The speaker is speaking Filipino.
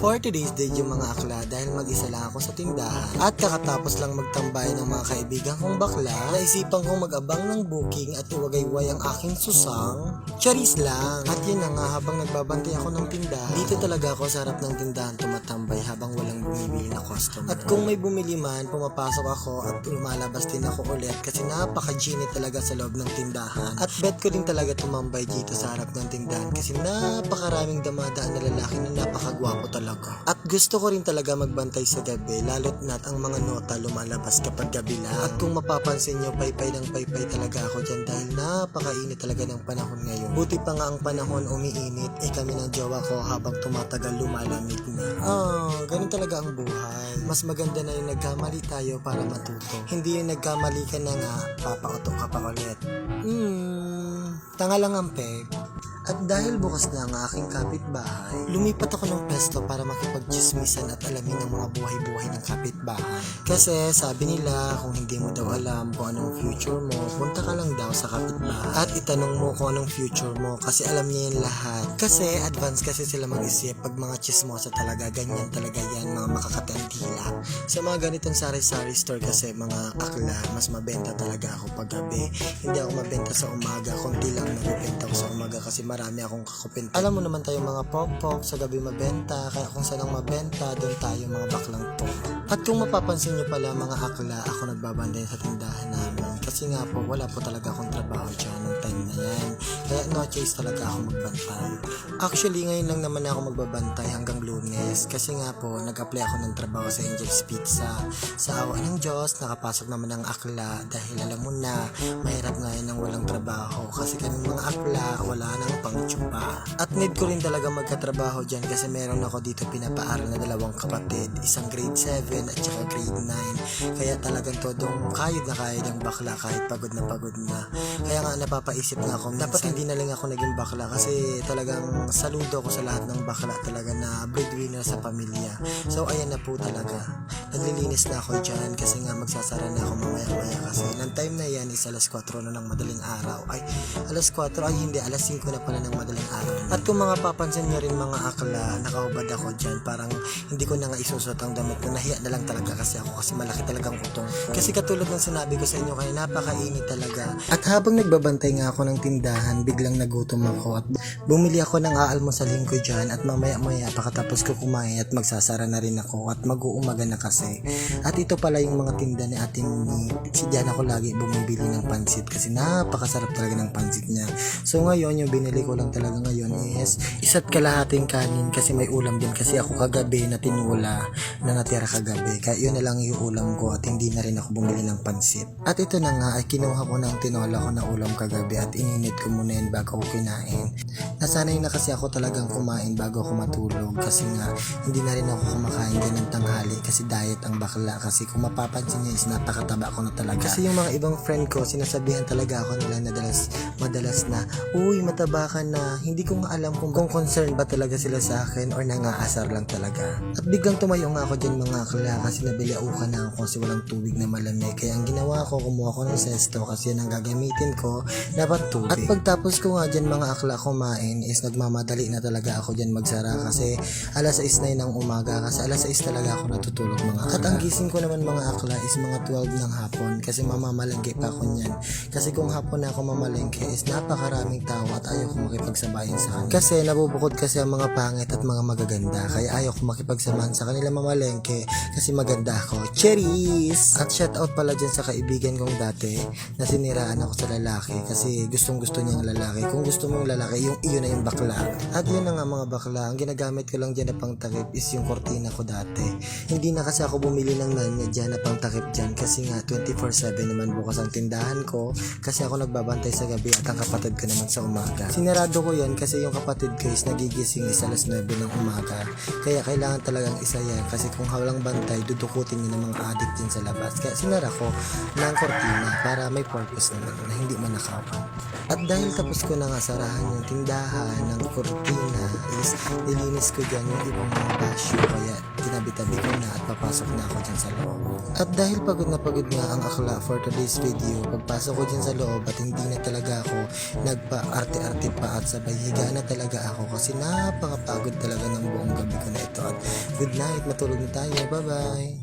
For today's video mga akla dahil mag-isa lang ako sa tindahan at kakatapos lang magtambay ng mga kaibigan kong bakla, naisipan kong mag-abang ng booking at iwagayway ang aking susang. Charis lang. At yun na nga habang nagbabantay ako ng tindahan, dito talaga ako sa harap ng tindahan tumatambay habang walang bumibili na customer. At kung may bumili man, pumapasok ako at lumalabas din ako ulit kasi napaka-genie talaga sa loob ng tindahan. At bet ko din talaga tumambay dito sa harap ng tindahan kasi napakaraming damadaan na lalaki na napakagwapo talaga. At gusto ko rin talaga magbantay sa gabi lalo't na't ang mga nota lumalabas kapag gabi lang. At kung mapapansin nyo, paypay ng paypay talaga ako dyan dahil napakainit talaga ng panahon ngayon. Buti pa nga ang panahon umiinit, eh kami ng jowa ko habang tumatagal lumalamig na. Ah, ganun talaga ang buhay. Mas maganda na yung nagkamali tayo para matuto. Hindi yung nagkamali ka na nga, papauto ka pa ulit. Hmm, tanga lang ang peg. At dahil bukas na ang aking kapitbahay, lumipat ako ng pesto para makipagchismisan at alamin ang mga buhay-buhay ng kapitbahay. Kasi sabi nila kung hindi mo daw alam kung anong future mo, punta ka lang daw sa kapitbahay. At itanong mo kung anong future mo kasi alam niya yung lahat. Kasi advance kasi sila mag-isip pag mga chismosa talaga, ganyan talaga yan, mga makakatandila. Sa mga ganitong sari-sari store kasi mga akla, mas mabenta talaga ako pag gabi. Hindi ako mabenta sa umaga, konti lang umaga kasi marami akong kakupin. Alam mo naman tayo mga pop-pop, sa gabi mabenta, kaya kung saan ang mabenta, doon tayo mga baklang to. At kung mapapansin nyo pala mga akla, ako nagbabanday sa tindahan namin. Kasi nga po, wala po talaga akong trabaho dyan ng time na yan. Kaya no choice talaga ako magbantay. Actually, ngayon lang naman ako magbabantay hanggang lunes. Kasi nga po, nag-apply ako ng trabaho sa Angel's Pizza. Sa awa ng Diyos, nakapasok naman ang akla dahil alam mo na, mahirap ngayon ang walang trabaho. Kasi kami mga akla, wala nang pangtsupa. At need ko rin talaga magkatrabaho dyan kasi meron ako dito pinapaaral na dalawang kapatid. Isang grade 7 at saka grade 9. Kaya talagang todong kayod na kayod ang bakla kahit pagod na pagod na. Kaya nga napapaisip na ako, dapat hindi na lang ako naging bakla kasi talagang saludo ko sa lahat ng bakla talaga na breadwinner sa pamilya. So ayan na po talaga. Naglilinis na ako dyan kasi nga magsasara na ako mamaya maya kasi ng time na yan is alas 4 na ng madaling araw. Ay, alas 4 ay hindi, alas 5 na pala ng madaling araw. At kung mga papansin nyo rin mga akla, nakahubad ako dyan, parang hindi ko na nga isusot ang damit ko. Nahiya na lang talaga kasi ako kasi malaki talagang utong. Kasi katulad ng sinabi ko sa inyo kaya napakainit talaga. At habang nagbabantay nga ako ng tindahan, biglang nagutom ako at bumili ako ng aalmusalin ko dyan at mamaya maya pakatapos ko kumain at magsasara na rin ako at mag-uumaga na kasi. At ito pala yung mga tinda ni Jan ako lagi bumibili ng pansit kasi napakasarap talaga ng pansit niya. So ngayon, yung binili ko lang talaga ngayon is isa't kalahating kanin kasi may ulam din kasi ako kagabi na tinula na natira kagabi. Kaya yun na lang yung ulam ko at hindi na rin ako bumili ng pansit. At ito na nga ay kinuha ko ng tinola ko na ulam kagabi at ininit ko muna yan bago ko kinain. Nasanay na kasi ako talagang kumain bago ako matulog kasi nga hindi na rin ako kumakain din ng tanghali kasi diet ang bakla kasi kung mapapansin niyo is napakataba ko na talaga. Kasi yung mga ibang friend ko sinasabihan talaga ako nila na dalas, madalas na uy mataba ka na hindi ko nga alam kung, kung concerned ba talaga sila sa akin or nangaasar lang talaga. At biglang tumayo nga ako dyan mga akla kasi nabili uka na ako kasi walang tubig na malamig. Kaya ang ginawa ko, kumuha ko ng sesto kasi yan ang gagamitin ko na tubig. At pagtapos ko nga dyan mga akla kumain is nagmamadali na talaga ako dyan magsara kasi alas 6 na ng umaga kasi alas 6 talaga ako natutulog mga akla. Ang gising ko naman mga akla is mga 12 ng hapon kasi mamamalengke pa ako niyan. Kasi kung hapon na ako mamalengke is napakaraming tao at ayaw ko makipagsabayan sa kanila. Kasi nabubukod kasi ang mga pangit at mga magaganda kaya ayaw ko makipagsamahan sa kanila mamalengke kasi maganda ako. Cheers! At shout out pala dyan sa kaibigan kong dati na siniraan ako sa lalaki kasi gustong gusto niyang lalaki. Kung gusto mo yung lalaki, yung iyo na yung bakla. At yun na nga mga bakla, ang ginagamit ko lang dyan na pang is yung kortina ko dati. Hindi na kasi ako bumili ng nanya dyan na pang takip dyan kasi nga 24-7 naman bukas ang tindahan ko kasi ako nagbabantay sa gabi at ang kapatid ko naman sa umaga. Sinarado ko yan kasi yung kapatid ko is nagigising is alas 9 ng umaga. Kaya kailangan talagang isa yan kasi kung hawalang bantay, dudukutin niya ng mga addict din sa labas. Kaya sinara ko ng kortina para may purpose naman na hindi manakawan. At dahil tapos ko na nga sarahan yung tindahan ng kortina is nilinis ko dyan yung ibang mga basyo kaya tinabi-tabi ko na at papasok na ako dyan sa loob. At dahil pagod na pagod nga ang akla for today's video, pagpasok ko dyan sa loob at hindi na talaga ako nagpa-arte-arte pa at sabay higa na talaga ako kasi napakapagod talaga ng buong gabi ko na ito at good night. Matulog na tayo. Bye-bye.